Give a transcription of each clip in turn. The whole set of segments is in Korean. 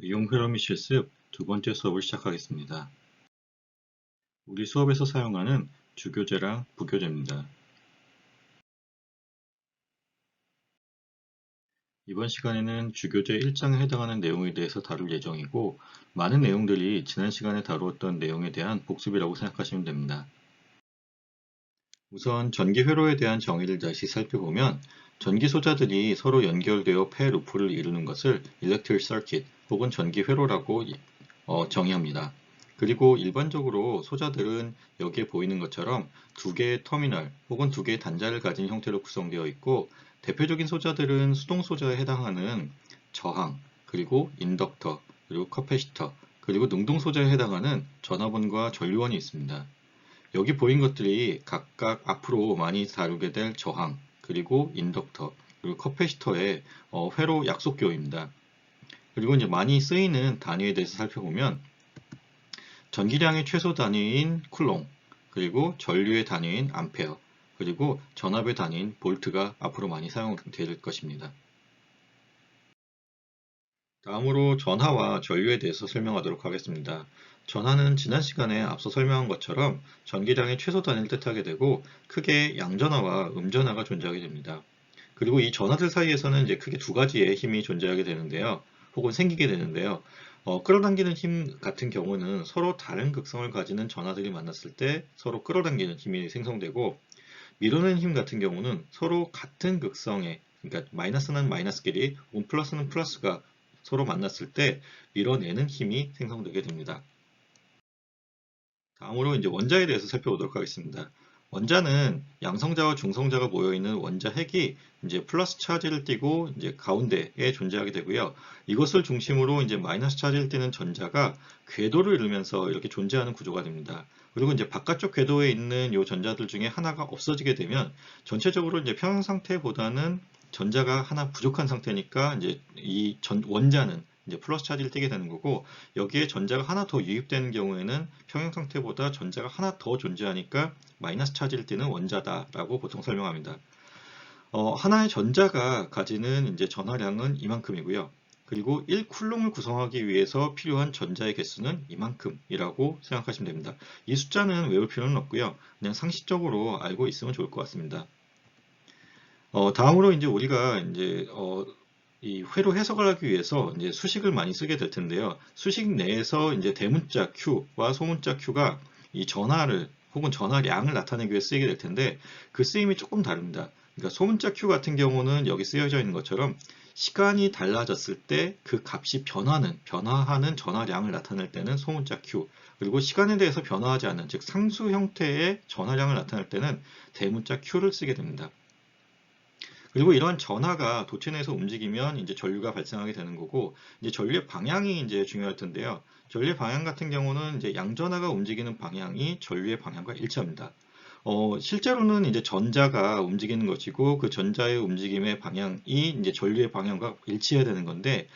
의용 회로미 실습 두 번째 수업을 시작하겠습니다. 우리 수업에서 사용하는 주교재랑 부교재입니다. 이번 시간에는 주교재 1장에 해당하는 내용에 대해서 다룰 예정이고 많은 내용들이 지난 시간에 다루었던 내용에 대한 복습이라고 생각하시면 됩니다. 우선 전기 회로에 대한 정의를 다시 살펴보면 전기 소자들이 서로 연결되어 폐 루프를 이루는 것을 electric circuit 혹은 전기 회로라고 어, 정의합니다. 그리고 일반적으로 소자들은 여기에 보이는 것처럼 두 개의 터미널 혹은 두 개의 단자를 가진 형태로 구성되어 있고 대표적인 소자들은 수동 소자에 해당하는 저항, 그리고 인덕터, 그리고 커패시터, 그리고 능동 소자에 해당하는 전화번과 전류원이 있습니다. 여기 보인 것들이 각각 앞으로 많이 다루게 될 저항, 그리고 인덕터, 그리고 커패시터의 어, 회로 약속교입니다. 그리고 이제 많이 쓰이는 단위에 대해서 살펴보면 전기량의 최소 단위인 쿨롱, 그리고 전류의 단위인 암페어, 그리고 전압의 단위인 볼트가 앞으로 많이 사용될 것입니다. 다음으로 전하와 전류에 대해서 설명하도록 하겠습니다. 전하는 지난 시간에 앞서 설명한 것처럼 전기량의 최소 단위를 뜻하게 되고 크게 양전하와 음전하가 존재하게 됩니다. 그리고 이 전하들 사이에서는 이제 크게 두 가지의 힘이 존재하게 되는데요. 혹은 생기게 되는데요. 어, 끌어당기는 힘 같은 경우는 서로 다른 극성을 가지는 전하들이 만났을 때 서로 끌어당기는 힘이 생성되고 밀어내는 힘 같은 경우는 서로 같은 극성의 그러니까 마이너스는 마이너스끼리 혹은 플러스는 플러스가 서로 만났을 때 밀어내는 힘이 생성되게 됩니다. 다음으로 이제 원자에 대해서 살펴보도록 하겠습니다. 원자는 양성자와 중성자가 모여있는 원자 핵이 이제 플러스 차지를 띠고 이제 가운데에 존재하게 되고요. 이것을 중심으로 이제 마이너스 차지를 띠는 전자가 궤도를 이루면서 이렇게 존재하는 구조가 됩니다. 그리고 이제 바깥쪽 궤도에 있는 이 전자들 중에 하나가 없어지게 되면 전체적으로 이제 평형 상태보다는 전자가 하나 부족한 상태니까 이제 이 전, 원자는 이제 플러스 차지를 띠게 되는 거고 여기에 전자가 하나 더 유입되는 경우에는 평형 상태보다 전자가 하나 더 존재하니까 마이너스 차지를 띠는 원자다라고 보통 설명합니다. 어, 하나의 전자가 가지는 이제 전하량은 이만큼이고요. 그리고 1쿨롱을 구성하기 위해서 필요한 전자의 개수는 이만큼이라고 생각하시면 됩니다. 이 숫자는 외울 필요는 없고요. 그냥 상식적으로 알고 있으면 좋을 것 같습니다. 어, 다음으로 이제 우리가 이제 어, 이 회로 해석을 하기 위해서 이제 수식을 많이 쓰게 될 텐데요. 수식 내에서 이제 대문자 Q와 소문자 Q가 이 전하를 혹은 전하량을 나타내기 위해 쓰이게 될 텐데 그 쓰임이 조금 다릅니다. 그러니까 소문자 Q 같은 경우는 여기 쓰여져 있는 것처럼 시간이 달라졌을 때 그 값이 변하는, 변화하는 전하량을 나타낼 때는 소문자 Q 그리고 시간에 대해서 변화하지 않는 즉 상수 형태의 전하량을 나타낼 때는 대문자 Q를 쓰게 됩니다. 그리고 이러한 전하가 도체 내에서 움직이면 이제 전류가 발생하게 되는 거고 이제 전류의 방향이 이제 중요할 텐데요. 전류의 방향 같은 경우는 이제 양전하가 움직이는 방향이 전류의 방향과 일치합니다. 어, 실제로는 이제 전자가 움직이는 것이고 그 전자의 움직임의 방향이 이제 전류의 방향과 일치해야 되는 건데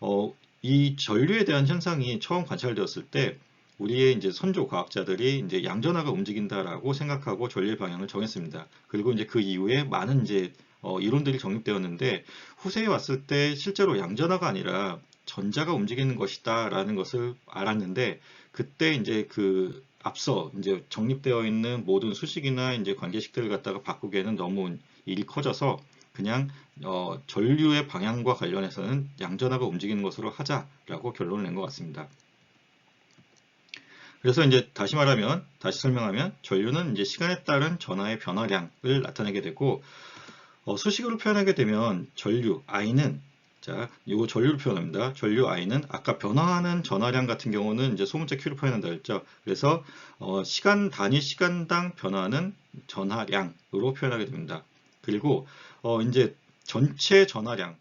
어, 이 전류에 대한 현상이 처음 관찰되었을 때 우리의 이제 선조 과학자들이 이제 양전하가 움직인다라고 생각하고 전류의 방향을 정했습니다. 그리고 이제 그 이후에 많은 이제 어, 이론들이 정립되었는데 후세에 왔을 때 실제로 양전하가 아니라 전자가 움직이는 것이다 라는 것을 알았는데 그때 이제 그 앞서 이제 정립되어 있는 모든 수식이나 이제 관계식들을 갖다가 바꾸기에는 너무 일이 커져서 그냥 어, 전류의 방향과 관련해서는 양전하가 움직이는 것으로 하자라고 결론을 낸 것 같습니다. 그래서 이제 다시 말하면 다시 설명하면 전류는 이제 시간에 따른 전하의 변화량을 나타내게 되고 어, 수식으로 표현하게 되면 전류 I는 자, 이거 전류로 표현합니다. 전류 I는 아까 변화하는 전화량 같은 경우는 이제 소문자 Q로 표현한다 했죠. 그래서 어, 시간 단위 시간당 변화하는 전하량으로 표현하게 됩니다. 그리고 어, 이제 전체 전하량,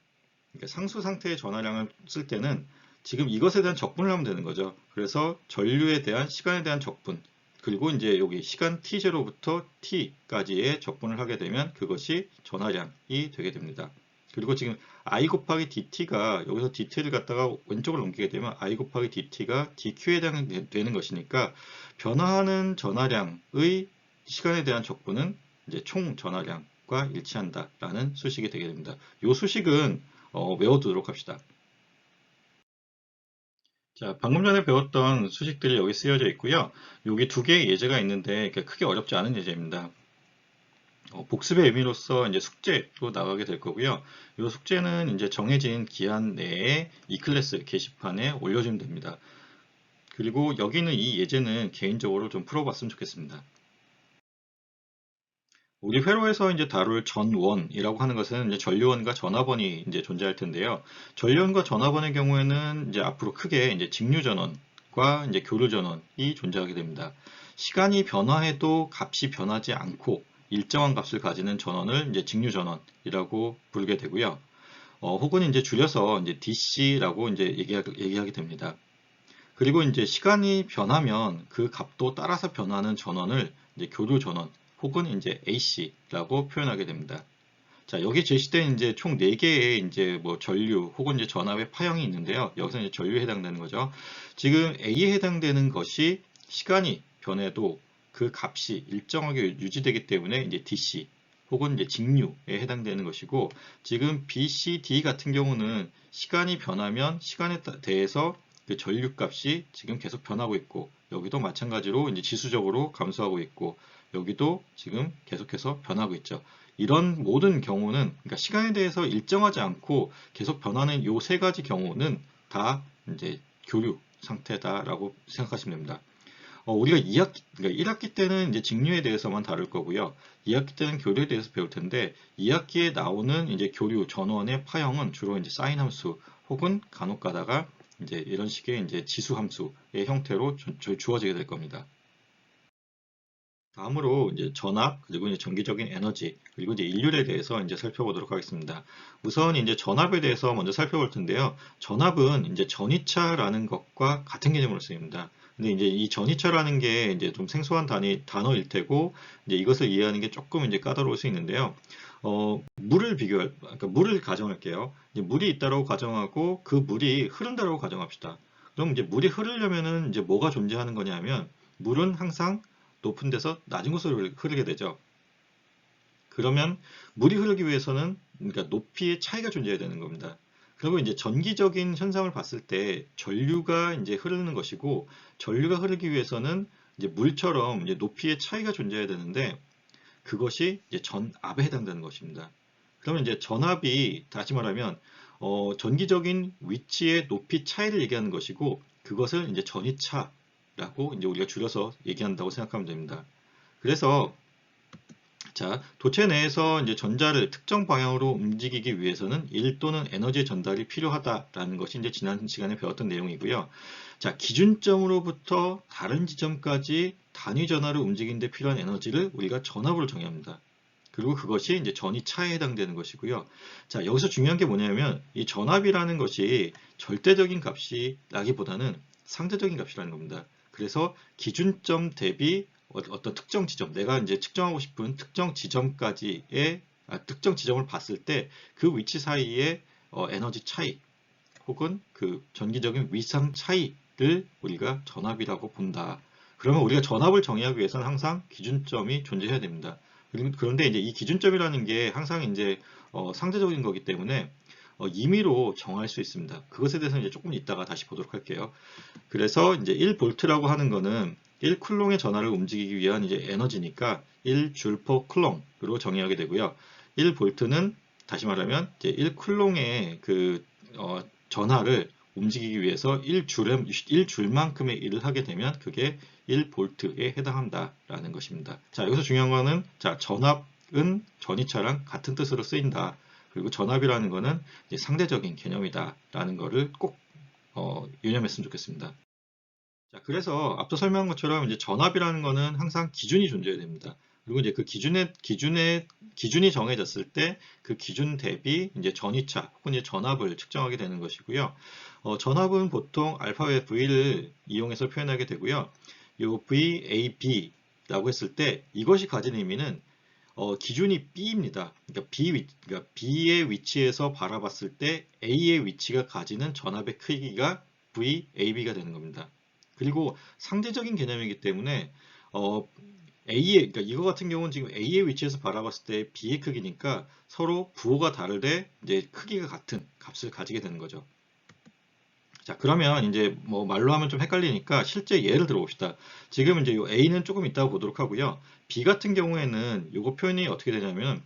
그러니까 상수 상태의 전하량을 쓸 때는 지금 이것에 대한 적분을 하면 되는 거죠. 그래서 전류에 대한 시간에 대한 적분, 그리고 이제 여기 시간 t0부터 t까지의 적분을 하게 되면 그것이 전하량이 되게 됩니다. 그리고 지금 i 곱하기 dt가 여기서 dt를 갖다가 왼쪽으로 넘기게 되면 i 곱하기 dt가 dq에 해당되는 것이니까 변화하는 전하량의 시간에 대한 적분은 이제 총 전하량과 일치한다라는 수식이 되게 됩니다. 이 수식은 어, 외워두도록 합시다. 자, 방금 전에 배웠던 수식들이 여기 쓰여져 있고요. 여기 두 개의 예제가 있는데 크게 어렵지 않은 예제입니다. 어, 복습의 의미로서 이제 숙제로 나가게 될 거고요. 이 숙제는 이제 정해진 기한 내에 이 클래스 게시판에 올려주면 됩니다. 그리고 여기 는 이 예제는 개인적으로 좀 풀어봤으면 좋겠습니다. 우리 회로에서 이제 다룰 전원이라고 하는 것은 이제 전류원과 전화번이 이제 존재할 텐데요. 전류원과 전화번의 경우에는 이제 앞으로 크게 이제 직류 전원과 이제 교류 전원이 존재하게 됩니다. 시간이 변화해도 값이 변하지 않고 일정한 값을 가지는 전원을 이제 직류 전원이라고 부르게 되고요. 어, 혹은 이제 줄여서 이제 DC라고 이제 얘기하게, 얘기하게 됩니다. 그리고 이제 시간이 변하면 그 값도 따라서 변하는 전원을 이제 교류 전원 혹은 이제 AC라고 표현하게 됩니다. 자, 여기 제시된 이제 총 4개의 이제 뭐 전류 혹은 이제 전압의 파형이 있는데요. 여기서 이제 전류에 해당되는 거죠. 지금 A에 해당되는 것이 시간이 변해도 그 값이 일정하게 유지되기 때문에 이제 DC 혹은 이제 직류에 해당되는 것이고 지금 B, C, D 같은 경우는 시간이 변하면 시간에 대해서 그 전류 값이 지금 계속 변하고 있고 여기도 마찬가지로 이제 지수적으로 감소하고 있고 여기도 지금 계속해서 변하고 있죠. 이런 모든 경우는 그러니까 시간에 대해서 일정하지 않고 계속 변하는 이세 가지 경우는 다 이제 교류 상태다라고 생각하시면 됩니다. 어, 우리가 2학기, 그러니까 1학기 때는 이제 직류에 대해서만 다룰 거고요. 2학기 때는 교류에 대해서 배울 텐데 2학기에 나오는 이제 교류 전원의 파형은 주로 이제 사인 함수 혹은 간혹 가다가 이제 이런 식의 이제 지수 함수의 형태로 주, 주어지게 될 겁니다. 다음으로 이제 전압 그리고 이제 전기적인 에너지 그리고 이제 인율에 대해서 이제 살펴보도록 하겠습니다. 우선 이제 전압에 대해서 먼저 살펴볼 텐데요. 전압은 이제 전이차라는 것과 같은 개념으로 쓰입니다. 근데 이제 이 전이차라는 게 이제 좀 생소한 단위, 단어일 테고 이제 이것을 이해하는 게 조금 이제 까다로울 수 있는데요. 어, 물을 비교할, 그러니까 물을 가정할게요. 물이 있다고 가정하고 그 물이 흐른다고 가정합시다. 그럼 이제 물이 흐르려면은 이제 뭐가 존재하는 거냐면 물은 항상 높은 데서 낮은 곳으로 흐르게 되죠. 그러면 물이 흐르기 위해서는 그러니까 높이의 차이가 존재해야 되는 겁니다. 그리고 이제 전기적인 현상을 봤을 때 전류가 이제 흐르는 것이고 전류가 흐르기 위해서는 이제 물처럼 이제 높이의 차이가 존재해야 되는데 그것이 이제 전압에 해당되는 것입니다. 그러면 이제 전압이 다시 말하면 어, 전기적인 위치의 높이 차이를 얘기하는 것이고 그것을 이제 전이차 라고 이제 우리가 줄여서 얘기한다고 생각하면 됩니다. 그래서 자, 도체 내에서 이제 전자를 특정 방향으로 움직이기 위해서는 1 또는 에너지 전달이 필요하다라는 것이 이제 지난 시간에 배웠던 내용이고요. 자, 기준점으로부터 다른 지점까지 단위 전하를 움직이는 데 필요한 에너지를 우리가 전압으로 정의합니다. 그리고 그것이 이제 전이 차에 해당되는 것이고요. 자, 여기서 중요한 게 뭐냐면 이 전압이라는 것이 절대적인 값이라기보다는 상대적인 값이라는 겁니다. 그래서 기준점 대비 어, 어떤 특정 지점, 내가 이제 측정하고 싶은 특정 지점까지의 아, 특정 지점을 봤을 때 그 위치 사이의 어, 에너지 차이 혹은 그 전기적인 위상 차이를 우리가 전압이라고 본다. 그러면 우리가 전압을 정의하기 위해서는 항상 기준점이 존재해야 됩니다. 그런데 이제 이 기준점이라는 게 항상 이제 어, 상대적인 거기 때문에 어, 임의로 정할 수 있습니다. 그것에 대해서는 이제 조금 이따가 다시 보도록 할게요. 그래서 이제 1볼트라고 하는 거는 1쿨롱의 전하를 움직이기 위한 이제 에너지니까 1줄 퍼 쿨롱으로 정의하게 되고요. 1볼트는 다시 말하면 이제 1쿨롱의 그 어, 전하를 움직이기 위해서 1줄에, 1줄만큼의 일을 하게 되면 그게 1볼트에 해당한다라는 것입니다. 자, 여기서 중요한 거는 자, 전압은 전이차랑 같은 뜻으로 쓰인다. 그리고 전압이라는 것은 상대적인 개념이다라는 것을 꼭 어, 유념했으면 좋겠습니다. 자, 그래서 앞서 설명한 것처럼 이제 전압이라는 것은 항상 기준이 존재해야 됩니다. 그리고 이제 그 기준에 기준에 기준이 정해졌을 때 그 기준 대비 이제 전이차 혹은 이제 전압을 측정하게 되는 것이고요. 어, 전압은 보통 알파벳 V를 이용해서 표현하게 되고요. 이 VAB라고 했을 때 이것이 가진 의미는 어, 기준이 B입니다. 그러니까, B 위, 그러니까 B의 위치에서 바라봤을 때 A의 위치가 가지는 전압의 크기가 VAB가 되는 겁니다. 그리고 상대적인 개념이기 때문에 어, A의 그러니까 이거 같은 경우는 지금 A의 위치에서 바라봤을 때 B의 크기니까 서로 부호가 다를 때 이제 크기가 같은 값을 가지게 되는 거죠. 자, 그러면 이제 뭐 말로 하면 좀 헷갈리니까 실제 예를 들어봅시다. 지금 이제 요 A는 조금 이따가 보도록 하고요. B 같은 경우에는 요거 표현이 어떻게 되냐면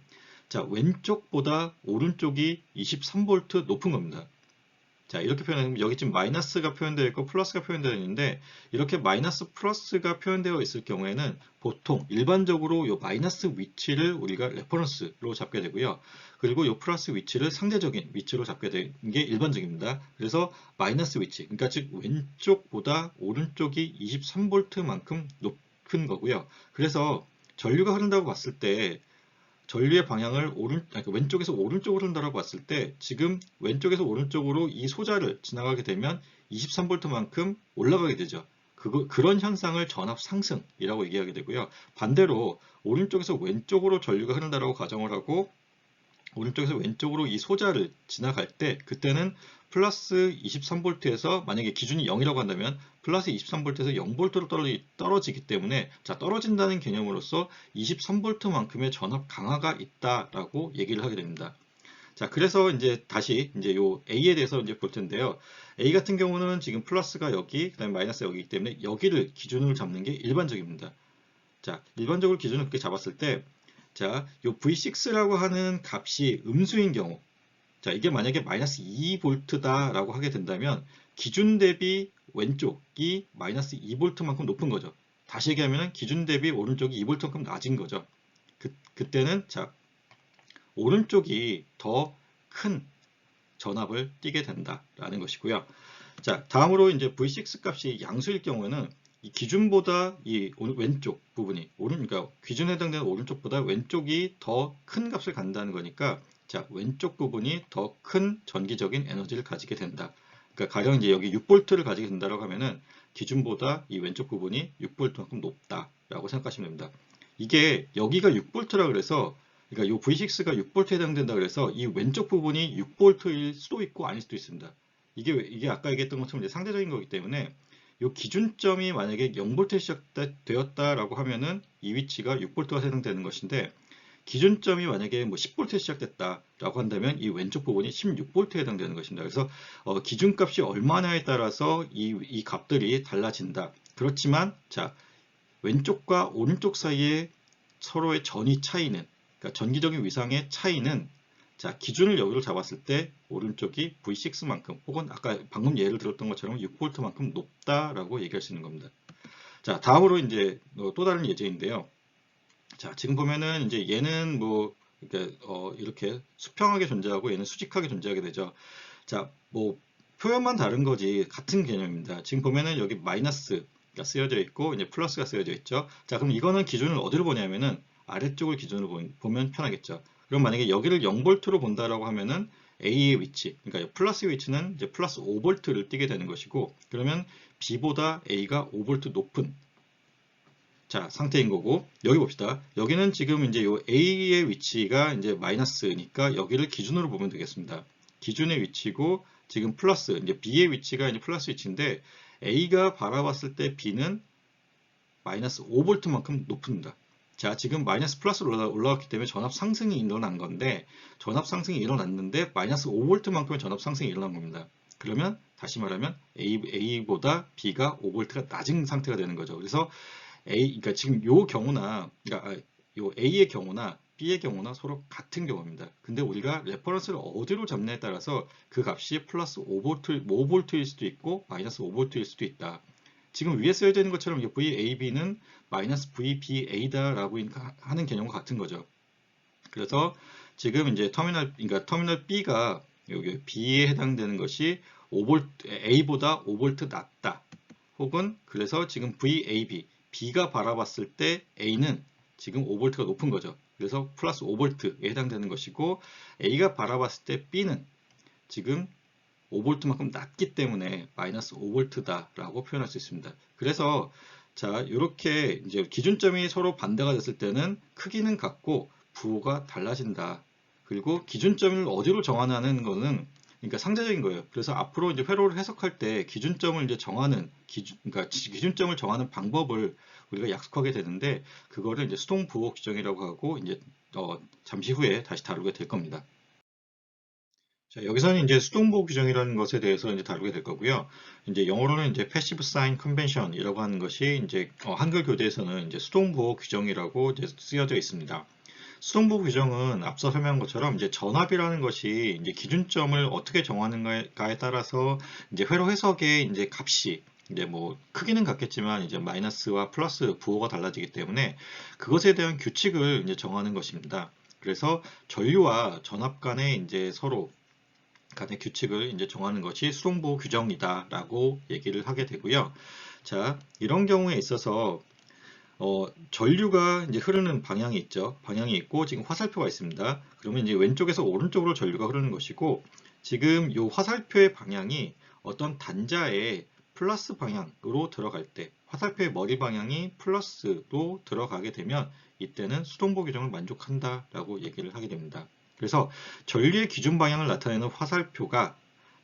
자, 왼쪽보다 오른쪽이 23V 높은 겁니다. 자, 이렇게 표현하면 여기 지금 마이너스가 표현되어 있고 플러스가 표현되어 있는데 이렇게 마이너스 플러스가 표현되어 있을 경우에는 보통 일반적으로 이 마이너스 위치를 우리가 레퍼런스로 잡게 되고요. 그리고 이 플러스 위치를 상대적인 위치로 잡게 되는 게 일반적입니다. 그래서 마이너스 위치, 그러니까 즉 왼쪽보다 오른쪽이 23V만큼 높은 거고요. 그래서 전류가 흐른다고 봤을 때 전류의 방향을 오른, 아니, 왼쪽에서 오른쪽으로 흐른다고 봤을 때 지금 왼쪽에서 오른쪽으로 이 소자를 지나가게 되면 23V만큼 올라가게 되죠. 그거, 그런 현상을 전압 상승이라고 얘기하게 되고요. 반대로 오른쪽에서 왼쪽으로 전류가 흐른다고 가정을 하고 오른쪽에서 왼쪽으로 이 소자를 지나갈 때 그때는 플러스 23V에서 만약에 기준이 0이라고 한다면 플러스 23V에서 0V로 떨어지, 떨어지기 때문에 자 떨어진다는 개념으로서 23V만큼의 전압 강화가 있다라고 얘기를 하게 됩니다. 자 그래서 이제 다시 이제 요 A에 대해서 이제 볼 텐데요. A 같은 경우는 지금 플러스가 여기 그다음에 마이너스 여기이기 때문에 여기를 기준으로 잡는 게 일반적입니다. 자 일반적으로 기준을 그렇게 잡았을 때 자, 요 V6라고 하는 값이 음수인 경우 자, 이게 만약에 마이너스 2V다라고 하게 된다면 기준 대비 왼쪽이 마이너스 2V만큼 높은 거죠. 다시 얘기하면 기준 대비 오른쪽이 2V만큼 낮은 거죠. 그, 그때는 자, 오른쪽이 더 큰 전압을 띠게 된다라는 것이고요. 자, 다음으로 이제 V6 값이 양수일 경우에는 이 기준보다 이 왼쪽 부분이 오른 그러니까 기준에 해당되는 오른쪽보다 왼쪽이 더 큰 값을 간다는 거니까 자 왼쪽 부분이 더 큰 전기적인 에너지를 가지게 된다. 그러니까 가령 이제 여기 6V를 가지게 된다고 하면은 기준보다 이 왼쪽 부분이 6V만큼 높다라고 생각하시면 됩니다. 이게 여기가 6V라 그래서 그러니까 이 V6가 6V에 해당된다 그래서 이 왼쪽 부분이 6V일 수도 있고 아닐 수도 있습니다. 이게 이게 아까 얘기했던 것처럼 상대적인 거기 때문에 이 기준점이 만약에 0볼트에 시작되었다라고 하면은 이 위치가 6볼트가 해당되는 것인데 기준점이 만약에 뭐 10볼트에 시작됐다라고 한다면 이 왼쪽 부분이 16볼트에 해당되는 것입니다. 그래서 어, 기준값이 얼마나에 따라서 이, 이 값들이 달라진다. 그렇지만 자 왼쪽과 오른쪽 사이에 서로의 전위 차이는 그러니까 전기적인 위상의 차이는 자, 기준을 여기로 잡았을 때 오른쪽이 V6만큼 혹은 아까 방금 예를 들었던 것처럼 6V만큼 높다라고 얘기할 수 있는 겁니다. 자, 다음으로 이제 또 다른 예제인데요. 자, 지금 보면은 이제 얘는 뭐 이렇게, 어, 이렇게 수평하게 존재하고 얘는 수직하게 존재하게 되죠. 자, 뭐 표현만 다른 거지 같은 개념입니다. 지금 보면은 여기 마이너스가 쓰여져 있고 이제 플러스가 쓰여져 있죠. 자, 그럼 이거는 기준을 어디로 보냐면은 아래쪽을 기준으로 보면 편하겠죠. 그럼 만약에 여기를 0V로 본다라고 하면은 A의 위치, 그러니까 플러스 위치는 이제 플러스 5V를 띄게 되는 것이고, 그러면 B보다 A가 5V 높은 자 상태인 거고 여기 봅시다. 여기는 지금 이제 요 A의 위치가 이제 마이너스니까 여기를 기준으로 보면 되겠습니다. 기준의 위치고 지금 플러스 이제 B의 위치가 이제 플러스 위치인데 A가 바라봤을 때 B는 마이너스 5V만큼 높습니다. 자, 지금 마이너스 플러스로 올라왔기 때문에 전압 상승이 일어난 건데 전압 상승이 일어났는데 마이너스 5V만큼의 전압 상승이 일어난 겁니다. 그러면 다시 말하면 A, A보다 B가 5V가 낮은 상태가 되는 거죠. 그래서 A, 그러니까 지금 요 경우나, 그러니까 아, 요 A의 경우나 B의 경우나 서로 같은 경우입니다. 근데 우리가 레퍼런스를 어디로 잡냐에 따라서 그 값이 플러스 5V, 5V일 수도 있고 마이너스 5V일 수도 있다. 지금 위에 써야 되는 것처럼 VAB는 마이너스 VBA다라고 하는 개념과 같은 거죠. 그래서 지금 이제 터미널, 그러니까 터미널 B가 여기 B에 해당되는 것이 5V, A보다 5V 낮다. 혹은 그래서 지금 VAB, B가 바라봤을 때 A는 지금 5V가 높은 거죠. 그래서 플러스 5V에 해당되는 것이고 A가 바라봤을 때 B는 지금 5V만큼 낮기 때문에 마이너스 5V다라고 표현할 수 있습니다. 그래서 자 이렇게 이제 기준점이 서로 반대가 됐을 때는 크기는 같고 부호가 달라진다. 그리고 기준점을 어디로 정하는 거는 그러니까 상대적인 거예요. 그래서 앞으로 이제 회로를 해석할 때 기준점을 이제 정하는 기준 그러니까 기준점을 정하는 방법을 우리가 약속하게 되는데 그거를 이제 수동 부호 규정이라고 하고 이제 어, 잠시 후에 다시 다루게 될 겁니다. 자, 여기서는 이제 수동보 규정이라는 것에 대해서 이제 다루게 될 거고요. 이제 영어로는 이제 Passive Sign Convention이라고 하는 것이 이제 어, 한글 교재에서는 이제 수동보 규정이라고 이제 쓰여져 있습니다. 수동보 규정은 앞서 설명한 것처럼 이제 전압이라는 것이 이제 기준점을 어떻게 정하는가에 따라서 이제 회로 해석의 이제 값이 이제 뭐 크기는 같겠지만 이제 마이너스와 플러스 부호가 달라지기 때문에 그것에 대한 규칙을 이제 정하는 것입니다. 그래서 전류와 전압 간의 이제 서로 간의 규칙을 이제 정하는 것이 수동보 규정이다라고 얘기를 하게 되고요. 자, 이런 경우에 있어서 어, 전류가 이제 흐르는 방향이 있죠. 방향이 있고 지금 화살표가 있습니다. 그러면 이제 왼쪽에서 오른쪽으로 전류가 흐르는 것이고 지금 이 화살표의 방향이 어떤 단자의 플러스 방향으로 들어갈 때 화살표의 머리 방향이 플러스로 들어가게 되면 이때는 수동보 규정을 만족한다 라고 얘기를 하게 됩니다. 그래서 전류의 기준 방향을 나타내는 화살표가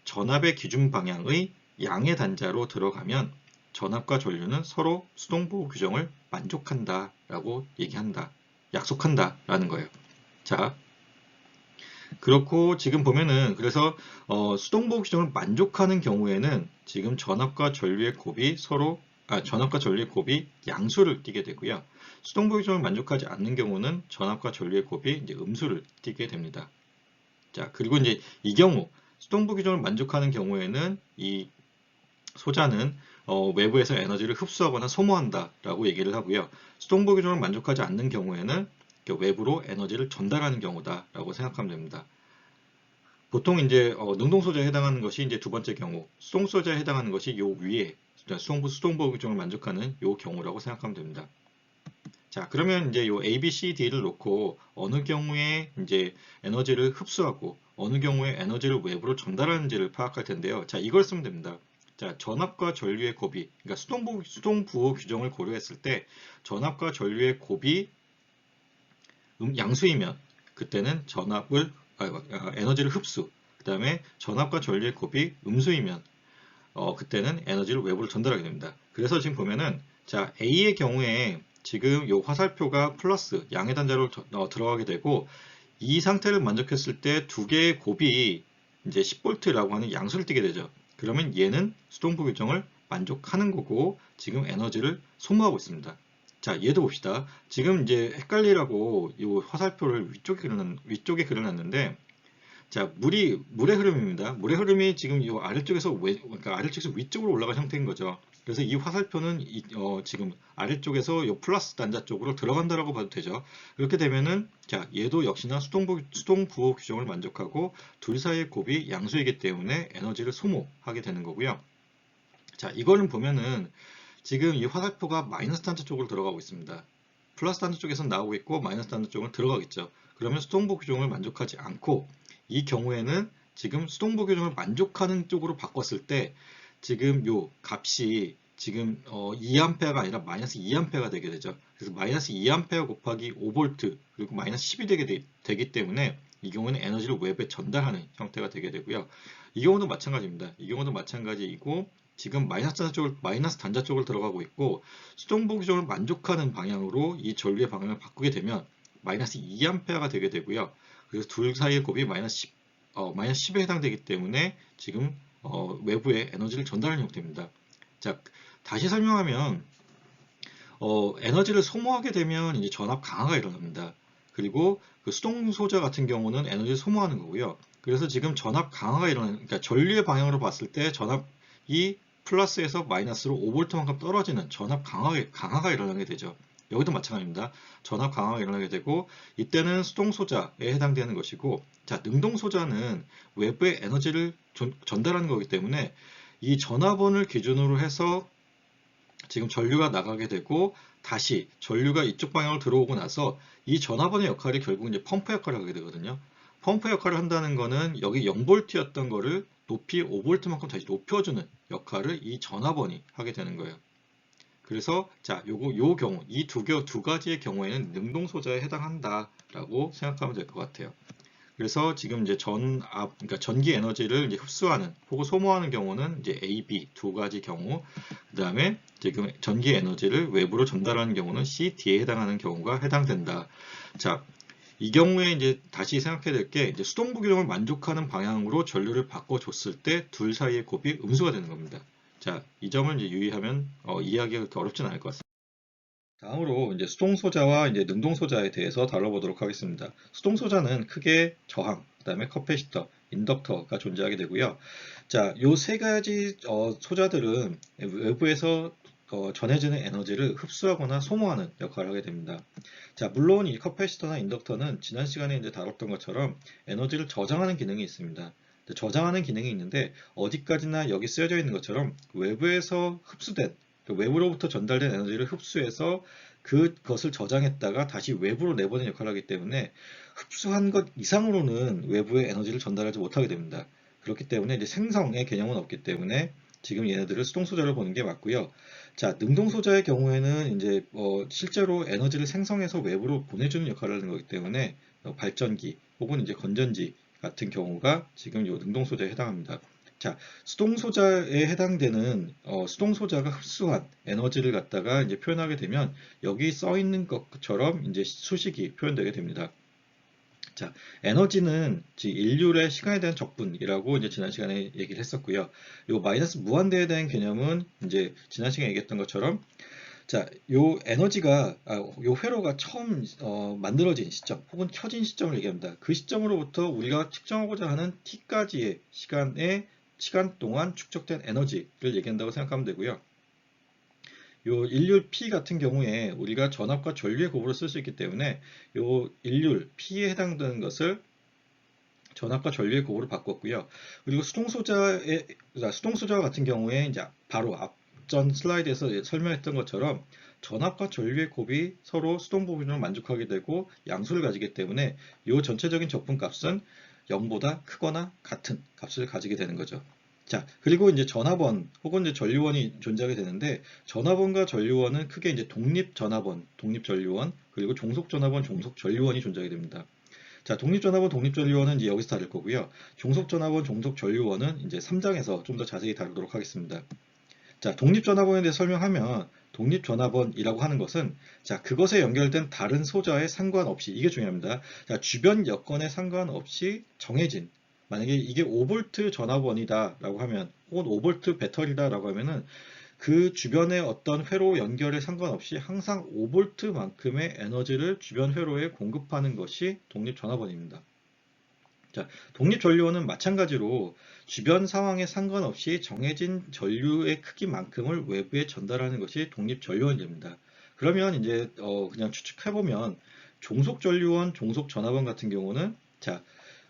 전압의 기준 방향의 양의 단자로 들어가면 전압과 전류는 서로 수동보 규정을 만족한다 라고 얘기한다. 약속한다 라는 거예요. 자, 그렇고 지금 보면은 그래서 어, 수동보 규정을 만족하는 경우에는 지금 전압과 전류의 곱이 서로 아, 전압과 전류의 곱이 양수를 띠게 되고요. 수동보 규정을 만족하지 않는 경우는 전압과 전류의 곱이 이제 음수를 띠게 됩니다. 자, 그리고 이제 이 경우 수동보 규정을 만족하는 경우에는 이 소자는 어, 외부에서 에너지를 흡수하거나 소모한다라고 얘기를 하고요. 수동보 규정을 만족하지 않는 경우에는 외부로 에너지를 전달하는 경우다라고 생각하면 됩니다. 보통 이제 어, 능동 소자에 해당하는 것이 이제 두 번째 경우, 수동 소자에 해당하는 것이 요 위에 수동보 수동보 규정을 만족하는 요 경우라고 생각하면 됩니다. 자, 그러면 이제 요 A, B, C, D를 놓고 어느 경우에 이제 에너지를 흡수하고 어느 경우에 에너지를 외부로 전달하는지를 파악할 텐데요. 자, 이걸 쓰면 됩니다. 자, 전압과 전류의 곱이, 그러니까 수동부, 수동 부호 규정을 고려했을 때 전압과 전류의 곱이 음, 양수이면 그때는 전압을 아, 아, 에너지를 흡수, 그 다음에 전압과 전류의 곱이 음수이면 어, 그때는 에너지를 외부로 전달하게 됩니다. 그래서 지금 보면은 자 A의 경우에 지금 이 화살표가 플러스 양의 단자로 어, 들어가게 되고 이 상태를 만족했을 때 두 개의 곱이 이제 10V라고 하는 양수를 띠게 되죠. 그러면 얘는 수동부 규정을 만족하는 거고 지금 에너지를 소모하고 있습니다. 자, 얘도 봅시다. 지금 이제 헷갈리라고 이 화살표를 위쪽에 그려놨, 위쪽에 그려놨는데 자, 물이 물의 흐름입니다. 물의 흐름이 지금 이 아래쪽에서 왼, 그러니까 아래쪽에서 위쪽으로 올라간 형태인 거죠. 그래서 이 화살표는 이, 어, 지금 아래쪽에서 이 플러스 단자 쪽으로 들어간다라고 봐도 되죠. 그렇게 되면은 자 얘도 역시나 수동부, 수동부호 규정을 만족하고 둘 사이의 곱이 양수이기 때문에 에너지를 소모하게 되는 거고요. 자 이거는 보면은 지금 이 화살표가 마이너스 단자 쪽으로 들어가고 있습니다. 플러스 단자 쪽에서 나오고 있고 마이너스 단자 쪽으로 들어가겠죠. 그러면 수동부 규정을 만족하지 않고 이 경우에는 지금 수동부 규정을 만족하는 쪽으로 바꿨을 때 지금 요 값이 지금 어 2A가 아니라 마이너스 2A가 되게 되죠. 그래서 마이너스 2A 곱하기 5V 그리고 마이너스 10이 되게 되, 기 때문에 이 경우는 에너지를 웹에 전달하는 형태가 되게 되고요. 이 경우도 마찬가지입니다. 이 경우도 마찬가지이고 지금 마이너스 단자 쪽을 마이너스 단자 쪽을 들어가고 있고 수동보 규정을 만족하는 방향으로 이 전류의 방향을 바꾸게 되면 마이너스 2A가 되게 되고요. 그래서 둘 사이의 곱이 마이너스 10, 어, 마이너스 10에 해당되기 때문에 지금 어, 외부에 에너지를 전달하는 형태입니다. 자, 다시 설명하면 어, 에너지를 소모하게 되면 이제 전압 강화가 일어납니다. 그리고 그 수동 소자 같은 경우는 에너지를 소모하는 거고요. 그래서 지금 전압 강화가 일어나는, 그러니까 전류의 방향으로 봤을 때 전압이 플러스에서 마이너스로 5V만큼 떨어지는 전압 강화가, 강화가 일어나게 되죠. 여기도 마찬가지입니다. 전압 강화가 일어나게 되고 이때는 수동 소자에 해당되는 것이고 자 능동 소자는 외부의 에너지를 전, 전달하는 거기 때문에 이 전압원을 기준으로 해서 지금 전류가 나가게 되고 다시 전류가 이쪽 방향으로 들어오고 나서 이 전압원의 역할이 결국 이제 펌프 역할을 하게 되거든요. 펌프 역할을 한다는 거는 여기 0V였던 거를 높이 5V만큼 다시 높여주는 역할을 이 전압원이 하게 되는 거예요. 그래서 자, 요거 요 경우 이두두 가지의 경우에는 능동 소자에 해당한다라고 생각하면 될 것 같아요. 그래서 지금 이제 전 압, 그러니까 전기 에너지를 이제 흡수하는 혹은 소모하는 경우는 이제 A, B 두 가지 경우, 그 다음에 지금 전기 에너지를 외부로 전달하는 경우는 C, D에 해당하는 경우가 해당된다. 자, 이 경우에 이제 다시 생각해야 될 게 이제 수동부 규정을 만족하는 방향으로 전류를 바꿔줬을 때 둘 사이의 곱이 음수가 되는 겁니다. 자, 이 점을 이제 유의하면 어, 이해하기가 그렇게 어렵진 않을 것 같습니다. 다음으로 이제 수동 소자와 이제 능동 소자에 대해서 다뤄보도록 하겠습니다. 수동 소자는 크게 저항, 그 다음에 커패시터, 인덕터가 존재하게 되고요. 자, 요 세 가지 어, 소자들은 외부에서 어, 전해지는 에너지를 흡수하거나 소모하는 역할을 하게 됩니다. 자, 물론 이 커패시터나 인덕터는 지난 시간에 이제 다뤘던 것처럼 에너지를 저장하는 기능이 있습니다. 저장하는 기능이 있는데 어디까지나 여기 쓰여져 있는 것처럼 외부에서 흡수된 그 외부로부터 전달된 에너지를 흡수해서 그것을 저장했다가 다시 외부로 내보내는 역할을 하기 때문에 흡수한 것 이상으로는 외부에 에너지를 전달하지 못하게 됩니다. 그렇기 때문에 이제 생성의 개념은 없기 때문에 지금 얘네들을 수동 소자를 보는 게 맞고요. 자, 능동 소자의 경우에는 이제 어 실제로 에너지를 생성해서 외부로 보내주는 역할을 하는 거기 때문에 어 발전기 혹은 이제 건전지 같은 경우가 지금 요 능동 소자에 해당합니다. 자, 수동 소자에 해당되는 어, 수동 소자가 흡수한 에너지를 갖다가 이제 표현하게 되면 여기 써 있는 것처럼 이제 수식이 표현되게 됩니다. 자, 에너지는 인류의 시간에 대한 적분이라고 이제 지난 시간에 얘기를 했었고요. 요 마이너스 무한대에 대한 개념은 이제 지난 시간에 얘기했던 것처럼 자, 요 에너지가 아, 요 회로가 처음 어, 만들어진 시점 혹은 켜진 시점을 얘기합니다. 그 시점으로부터 우리가 측정하고자 하는 t까지의 시간에 시간 동안 축적된 에너지를 얘기한다고 생각하면 되고요. 요 일률 P 같은 경우에 우리가 전압과 전류의 곱으로 쓸 수 있기 때문에 요 일률 P에 해당되는 것을 전압과 전류의 곱으로 바꿨고요. 그리고 수동소자의 수동소자 같은 경우에 이제 바로 앞 전 슬라이드에서 설명했던 것처럼 전압과 전류의 곱이 서로 수동 부분을 만족하게 되고 양수를 가지기 때문에 이 전체적인 적분값은 0보다 크거나 같은 값을 가지게 되는 거죠. 자, 그리고 이제 전압원 혹은 이제 전류원이 존재하게 되는데 전압원과 전류원은 크게 이제 독립 전압원, 독립 전류원, 그리고 종속 전압원, 종속 전류원이 존재하게 됩니다. 자, 독립 전압원, 독립 전류원은 이제 여기서 다룰 거고요. 종속 전압원, 종속 전류원은 이제 3장에서 좀 더 자세히 다루도록 하겠습니다. 자, 독립 전압원에 대해 설명하면 독립 전압원이라고 하는 것은 자, 그것에 연결된 다른 소자에 상관없이 이게 중요합니다. 자, 주변 여건에 상관없이 정해진 만약에 이게 5V 전압원이다 라고 하면 혹은 5V 배터리다 라고 하면은 그 주변의 어떤 회로 연결에 상관없이 항상 5V만큼의 에너지를 주변 회로에 공급하는 것이 독립 전압원입니다. 자, 독립 전류원은 마찬가지로 주변 상황에 상관없이 정해진 전류의 크기만큼을 외부에 전달하는 것이 독립 전류원입니다. 그러면 이제 어 그냥 추측해 보면 종속 전류원, 종속 전압원 같은 경우는 자,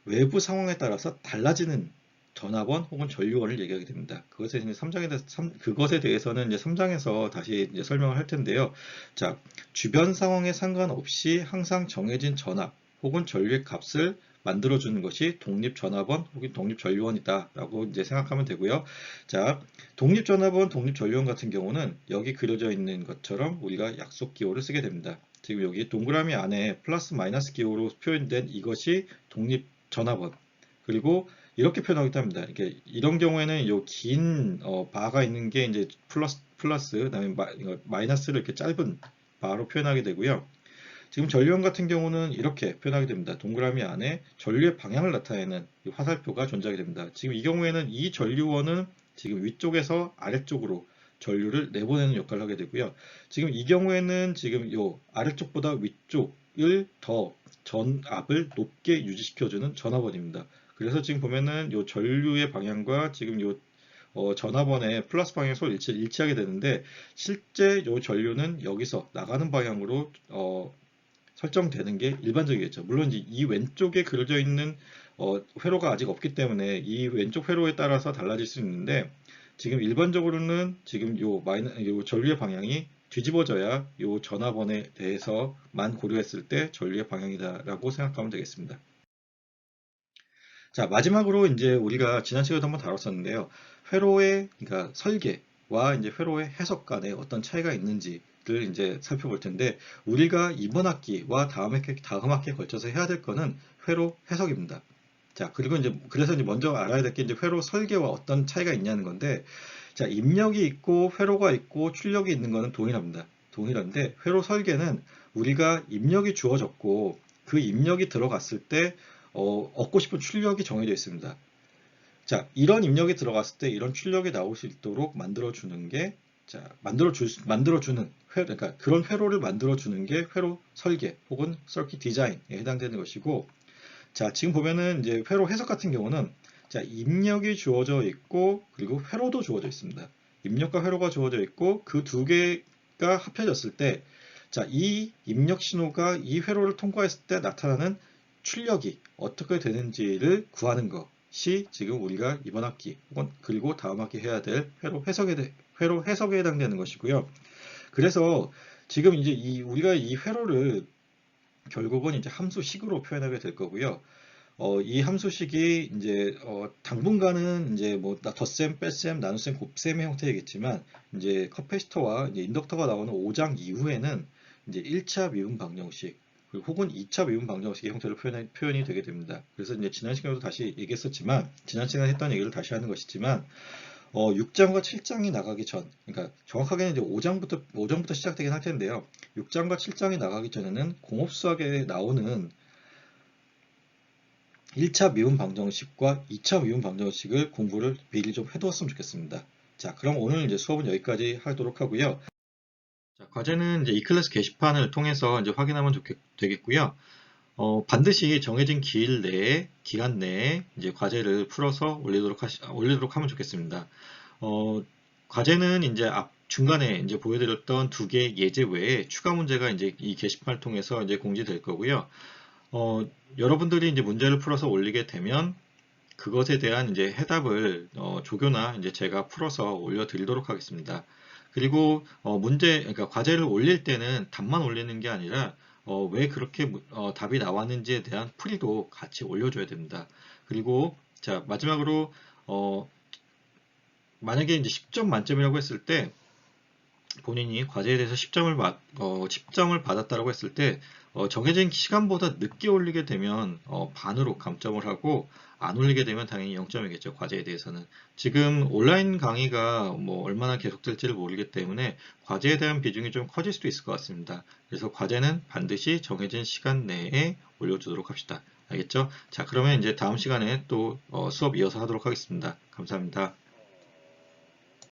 외부 상황에 따라서 달라지는 전압원 혹은 전류원을 얘기하게 됩니다. 그것에 이제 3장에 대해서 3, 그것에 대해서는 이제 3장에서 다시 이제 설명을 할 텐데요. 자, 주변 상황에 상관없이 항상 정해진 전압 혹은 전류의 값을 만들어주는 것이 독립전압원 혹은 독립전류원이다 라고 이제 생각하면 되고요. 자, 독립전압원, 독립전류원 같은 경우는 여기 그려져 있는 것처럼 우리가 약속 기호를 쓰게 됩니다. 지금 여기 동그라미 안에 플러스 마이너스 기호로 표현된 이것이 독립전압원 그리고 이렇게 표현하기도 합니다. 이렇게 이런 경우에는 이긴 어, 바가 있는 게 이제 플러스 플러스 그다음에 마, 이너스를 이렇게 짧은 바로 표현하게 되고요. 지금 전류원 같은 경우는 이렇게 표현하게 됩니다. 동그라미 안에 전류의 방향을 나타내는 화살표가 존재하게 됩니다. 지금 이 경우에는 이 전류원은 지금 위쪽에서 아래쪽으로 전류를 내보내는 역할을 하게 되고요. 지금 이 경우에는 지금 요 아래쪽보다 위쪽을 더 전압을 높게 유지시켜주는 전압원입니다. 그래서 지금 보면은 요 전류의 방향과 지금 요 어, 전압원의 플러스 방향 서로 일치, 일치하게 되는데 실제 요 전류는 여기서 나가는 방향으로 어, 설정되는 게 일반적이겠죠. 물론 이 왼쪽에 그려져 있는 어, 회로가 아직 없기 때문에 이 왼쪽 회로에 따라서 달라질 수 있는데 지금 일반적으로는 지금 요 마이너 요 전류의 방향이 뒤집어져야 요 전압원에 대해서만 고려했을 때 전류의 방향이다라고 생각하면 되겠습니다. 자 마지막으로 이제 우리가 지난 시간에도 한번 다뤘었는데요. 회로의 그러니까 설계와 이제 회로의 해석 간에 어떤 차이가 있는지 를 이제 살펴볼 텐데 우리가 이번 학기와 다음 학기 다음 학기에 걸쳐서 해야 될 거는 회로 해석입니다. 자 그리고 이제 그래서 이제 먼저 알아야 될 게 이제 회로 설계와 어떤 차이가 있냐는 건데 자 입력이 있고 회로가 있고 출력이 있는 거는 동일합니다. 동일한데 회로 설계는 우리가 입력이 주어졌고 그 입력이 들어갔을 때 어, 얻고 싶은 출력이 정해져 있습니다. 자, 이런 입력이 들어갔을 때 이런 출력이 나올 수 있도록 만들어 주는 게 자, 만들어 주 만들어 주는 회 그러니까 그런 회로를 만들어 주는 게 회로 설계 혹은 서킷 디자인에 해당되는 것이고 자, 지금 보면은 이제 회로 해석 같은 경우는 자, 입력이 주어져 있고 그리고 회로도 주어져 있습니다. 입력과 회로가 주어져 있고 그 두 개가 합쳐졌을 때 자, 이 입력 신호가 이 회로를 통과했을 때 나타나는 출력이 어떻게 되는지를 구하는 것이 지금 우리가 이번 학기 혹은 그리고 다음 학기 해야 될 회로 해석에 대- 회로 해석에 해당되는 것이고요. 그래서 지금 이제 이 우리가 이 회로를 결국은 이제 함수식으로 표현하게 될 거고요. 어, 이 함수식이 이제 어, 당분간은 이제 뭐 나- 덧셈, 뺄셈, 나눗셈, 곱셈의 형태이겠지만 이제 커패시터와 이제 인덕터가 나오는 5장 이후에는 이제 1차 미분 방정식 혹은 2차 미분 방정식의 형태로 표현, 표현이 되게 됩니다. 그래서 이제 지난 시간에도 다시 얘기했었지만 지난 시간에 했던 얘기를 다시 하는 것이지만 어, 6장과 7장이 나가기 전, 그러니까 정확하게는 이제 5장부터 5장부터 시작되긴 할 텐데요. 6장과 7장이 나가기 전에는 공업수학에 나오는 1차 미분 방정식과 2차 미분 방정식을 공부를 미리 좀 해두었으면 좋겠습니다. 자, 그럼 오늘 이제 수업은 여기까지 하도록 하고요. 자, 과제는 이제 이 클래스 게시판을 통해서 이제 확인하면 좋겠, 되겠고요. 어, 반드시 정해진 기일 내에, 기간 내에 이제 과제를 풀어서 올리도록 하시, 올리도록 하면 좋겠습니다. 어, 과제는 이제 앞, 중간에 이제 보여드렸던 두 개의 예제 외에 추가 문제가 이제 이 게시판을 통해서 이제 공지될 거고요. 어, 여러분들이 이제 문제를 풀어서 올리게 되면 그것에 대한 이제 해답을 어, 조교나 이제 제가 풀어서 올려드리도록 하겠습니다. 그리고 어, 문제, 그러니까 과제를 올릴 때는 답만 올리는 게 아니라 어, 왜 그렇게 무- 어, 답이 나왔는지에 대한 풀이도 같이 올려줘야 됩니다. 그리고 자 마지막으로 어, 만약에 이제 10점 만점이라고 했을 때 본인이 과제에 대해서 10점을, 받, 어, 10점을 받았다고 했을 때 어, 정해진 시간보다 늦게 올리게 되면 어, 반으로 감점을 하고 안 올리게 되면 당연히 0점이겠죠 과제에 대해서는. 지금 온라인 강의가 뭐 얼마나 계속될지를 모르기 때문에 과제에 대한 비중이 좀 커질 수도 있을 것 같습니다. 그래서 과제는 반드시 정해진 시간 내에 올려주도록 합시다. 알겠죠? 자 그러면 이제 다음 시간에 또 어, 수업 이어서 하도록 하겠습니다. 감사합니다